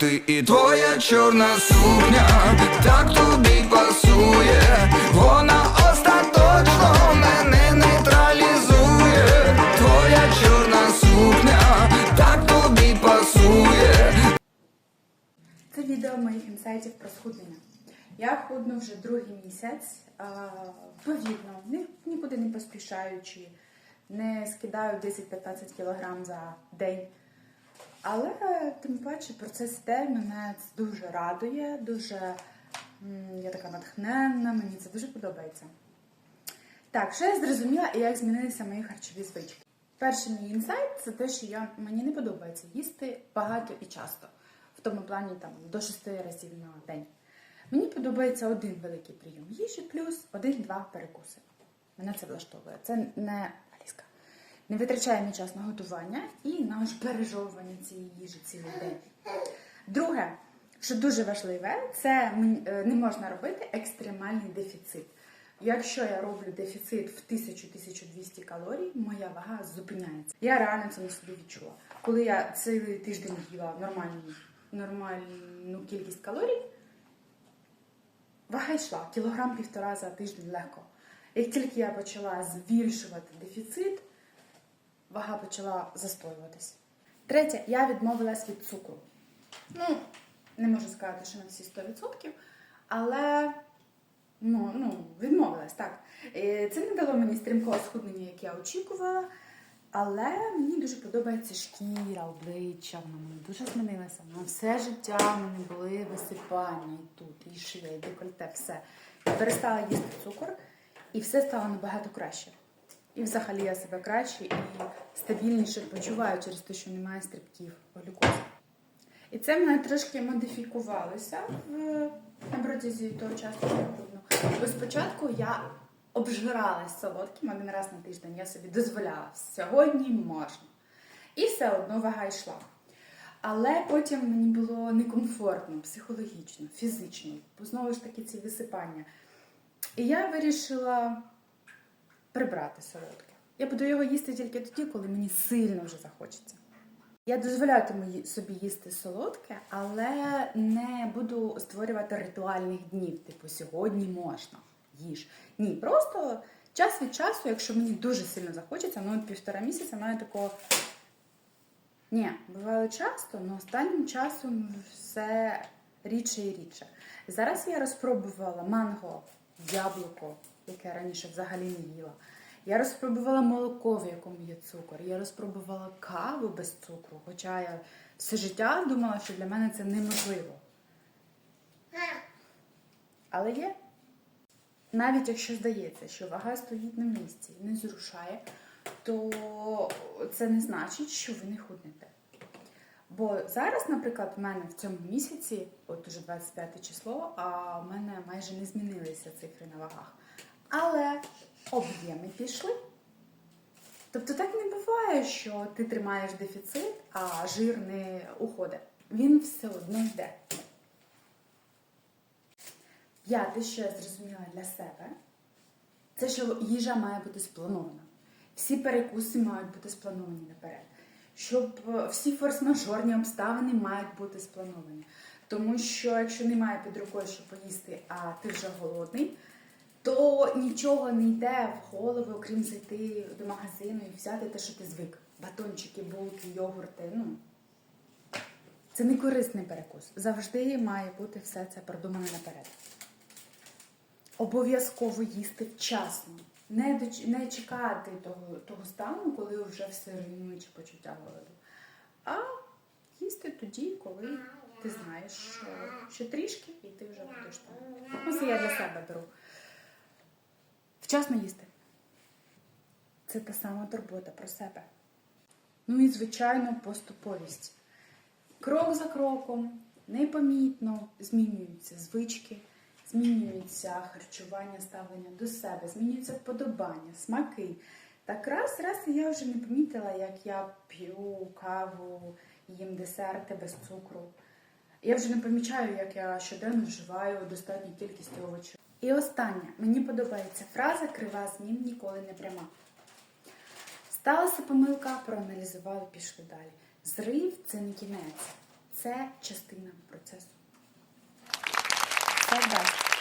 Ти і твоя чорна сукня так тобі пасує, вона остаточно мене нейтралізує. Твоя чорна сукня так тобі пасує. Це відео моїх інсайтів про схуднення. Я худну вже другий місяць, повільно, нікуди не поспішаючи, не скидаю 10-15 кг за день. Але тим паче процес іде, мене дуже радує, дуже я така натхненна, мені це дуже подобається. Так, що я зрозуміла і як змінилися мої харчові звички. Перший мій інсайт це те, що я, мені не подобається їсти багато і часто, в тому плані там до 6 разів на день. Мені подобається один великий прийом їжі плюс один-два перекуси. Мене це влаштовує. Це не. Не витрачає мій час на готування і на пережовування цієї їжі цілий день. Друге, що дуже важливе, це е, не можна робити екстремальний дефіцит. Якщо я роблю дефіцит в 1000-1200 калорій, моя вага зупиняється. Я реально це на собі відчула. Коли я цілий тиждень їла нормальну, нормальну кількість калорій, вага йшла кілограм півтора за тиждень легко. Як тільки я почала збільшувати дефіцит, вага почала застоюватись. Третє, я відмовилась від цукру. Ну, не можу сказати, що на всі 100%, але ну, ну, відмовилась, так. Це не дало мені стрімкого схуднення, як я очікувала. Але мені дуже подобається шкіра, обличчя, вона мене дуже змінилася. На все життя в мене були висипання і тут, і шия, і декольте, все. Я перестала їсти цукор, і все стало набагато краще. І взагалі я себе краще і стабільніше почуваю через те, що немає стрибків глюкози. І це мене трошки модифікувалося в на протязі того часу. Бо спочатку я обжиралась солодким один раз на тиждень. Я собі дозволяла сьогодні можна. І все одно вага йшла. Але потім мені було некомфортно, психологічно, фізично, бо знову ж таки ці висипання. І я вирішила прибрати солодке. Я буду його їсти тільки тоді, коли мені сильно вже захочеться. Я дозволятиму собі їсти солодке, але не буду створювати ритуальних днів, типу сьогодні можна їж. Ні, просто час від часу, якщо мені дуже сильно захочеться, ну півтора місяця маю такого. Ні, бувало часто, але останнім часом все рідше і рідше. Зараз я розпробувала манго, яблуко, яке я раніше взагалі не їла. Я розпробувала молоко, в якому є цукор. Я розпробувала каву без цукру, хоча я все життя думала, що для мене це неможливо. Але є. Навіть якщо здається, що вага стоїть на місці і не зрушає, то це не значить, що ви не худнете. Бо зараз, наприклад, в мене в цьому місяці, от уже 25 число, а в мене майже не змінилися цифри на вагах. Але об'єми пішли. Тобто так не буває, що ти тримаєш дефіцит, а жир не уходить. Він все одно йде. П'яте, що я зрозуміла для себе, це що їжа має бути спланована. Всі перекуси мають бути сплановані наперед. Щоб е, всі форс-мажорні обставини мають бути сплановані. Тому що якщо немає під рукою, що поїсти, а ти вже голодний, то нічого не йде в голову, окрім зайти до магазину і взяти те, що ти звик. Батончики, булки, йогурти. Ну, це не корисний перекус. Завжди має бути все це продумане наперед. Обов'язково їсти вчасно. Не, доч... не чекати того, того стану, коли вже все руйнуюче почуття голоду. А їсти тоді, коли ти знаєш, що ще трішки, і ти вже будеш там. Ну, я для себе беру. Вчасно їсти. Це та сама турбота про себе. Ну і, звичайно, поступовість. Крок за кроком, непомітно змінюються звички, змінюється харчування, ставлення до себе, змінюються вподобання, смаки. Так раз, раз я вже не помітила, як я п'ю каву, їм десерти без цукру. Я вже не помічаю, як я щоденно вживаю достатню кількість овочів. І останнє, мені подобається фраза крива змін ніколи не пряма. Сталася помилка, проаналізували, пішли далі. Зрив це не кінець, Це частина процесу. Все вдасться.